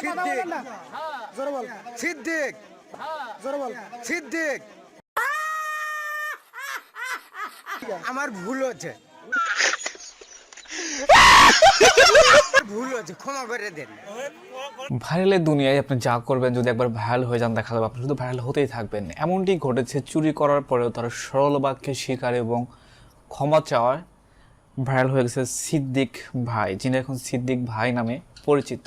সিদ্দিক। সিদ্দিক। সিদ্দিক। আমার ভুল হচ্ছে। ভুল হচ্ছে। ক্ষমা করে দেন। ভাইরালের দুনিয়ায় আপনি যা করবেন যদি একবার ভাইরাল হয়ে যান দেখা যাবে আপনি শুধু ভাইরাল হতেই থাকবেন। এমনটি ঘটেছে চুরি করার পরেও তার সরল বাক্যে স্বীকার এবং ক্ষমা চাওয়ার ভাইরাল হয়ে গেছে সিদ্দিক ভাই যিনি এখন সিদ্দিক ভাই নামে পরিচিত।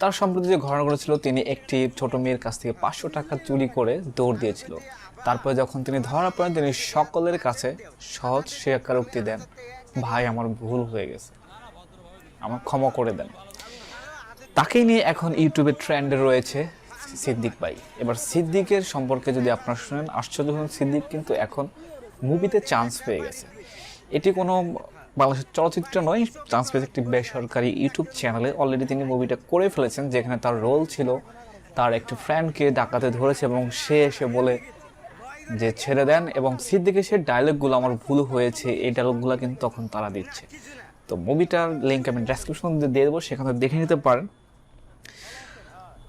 তার সম্প্রতি যে ঘটনা ঘটেছিল, তিনি একটি ছোট মেয়ের কাছ থেকে পাঁচশো টাকা চুরি করে দৌড় দিয়েছিল। তারপরে যখন তিনি ধরা পড়েন, তিনি সকলের কাছে সহজ স্বীকারোক্তি দেন। ভাই, আমার ভুল হয়ে গেছে। আমার ক্ষমা করে দেন। তাকেই নিয়ে এখন ইউটিউবে ট্রেন্ডে রয়েছে সিদ্দিক ভাই। এবার সিদ্দিকের সম্পর্কে যদি আপনারা শুনেন, আশ্চর্য হন সিদ্দিক কিন্তু এখন মুভিতে চান্স পেয়ে গেছে। এটি কোনো বাংলাদেশের চলচ্চিত্র নয় পেয়েছে একটি বেসরকারি ইউটিউব চ্যানেলে অলরেডি তিনি মুভিটা করে ফেলেছেন, যেখানে তার রোল ছিল তার একটি ফ্রেন্ডকে ডাকাতে ধরেছে এবং সে এসে বলে যে, ছেড়ে দেন। এবং সিদ্দিকের সে ডায়লগগুলো আমার ভুল হয়েছে, এই ডায়লগগুলো কিন্তু তখন তারা দিচ্ছে। তো মুভিটার লিঙ্ক আমি ডেসক্রিপশন দিয়ে দেবো, সেখানে দেখে নিতে পারেন।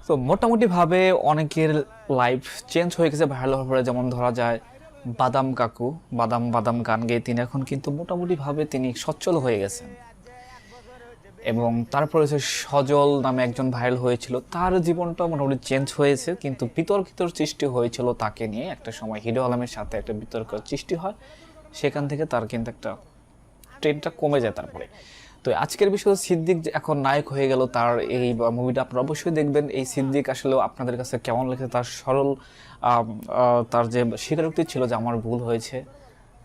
তো মোটামুটিভাবে অনেকের লাইফ চেঞ্জ হয়ে গেছে ভাইরাল হওয়ার পরে যেমন ধরা যায় বাদাম কাকু, বাদাম বাদাম গান গেয়ে তিনি এখন কিন্তু মোটামুটিভাবে তিনি সচ্ছল হয়ে গেছেন। এবং তারপরে হচ্ছে সজল নামে একজন ভাইরাল হয়েছিল। তার জীবনটা মোটামুটি চেঞ্জ হয়েছে, কিন্তু বিতর্কিত সৃষ্টি হয়েছিল তাকে নিয়ে। একটা সময় হিরো আলমের সাথে একটা বিতর্ক সৃষ্টি হয়, সেখান থেকে তার কিন্তু একটা ট্রেনটা কমে যায় তারপরে। তো আজকের বিষয়ে সিদ্দিক এখন নায়ক হয়ে গেল, তার এই মুভিটা আপনারা অবশ্যই দেখবেন। এই সিদ্দিক আসলে আপনাদের কাছে কেমন লেগেছে? তার সরল তার যে স্বীকারোক্তি ছিল যে আমার ভুল হয়েছে,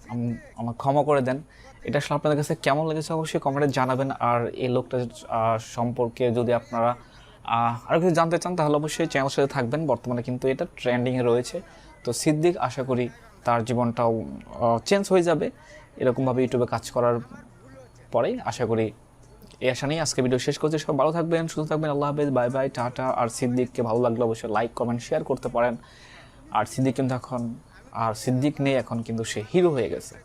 আম- আমার ক্ষমা করে দেন। এটা আসলে আপনাদের কাছে কেমন লেগেছে অবশ্যই কমেন্টে জানাবেন। আর এই লোকটা সম্পর্কে যদি আপনারা আরও কিছু জানতে চান, তাহলে অবশ্যই চ্যানেল সাথে থাকবেন। বর্তমানে কিন্তু এটা ট্রেন্ডিংয়ে রয়েছে। তো সিদ্দিক, আশা করি তার জীবনটাও চেঞ্জ হয়ে যাবে। এরকমভাবে ইউটিউবে কাজ করার পরেই। আশা করি এই আশা নিয়ে আজকে ভিডিও শেষ করছি। সব ভালো থাকবেন, সুস্থ থাকবেন। আল্লাহ হাফেজ বাই বাই টাটা। আর সিদ্দিককে ভালো লাগলে অবশ্যই লাইক কমেন্ট শেয়ার করতে পারেন। আর সিদ্দিক কিন্তু এখন, আর সিদ্দিক নেই, এখন কিন্তু সে হিরো হয়ে গেছে।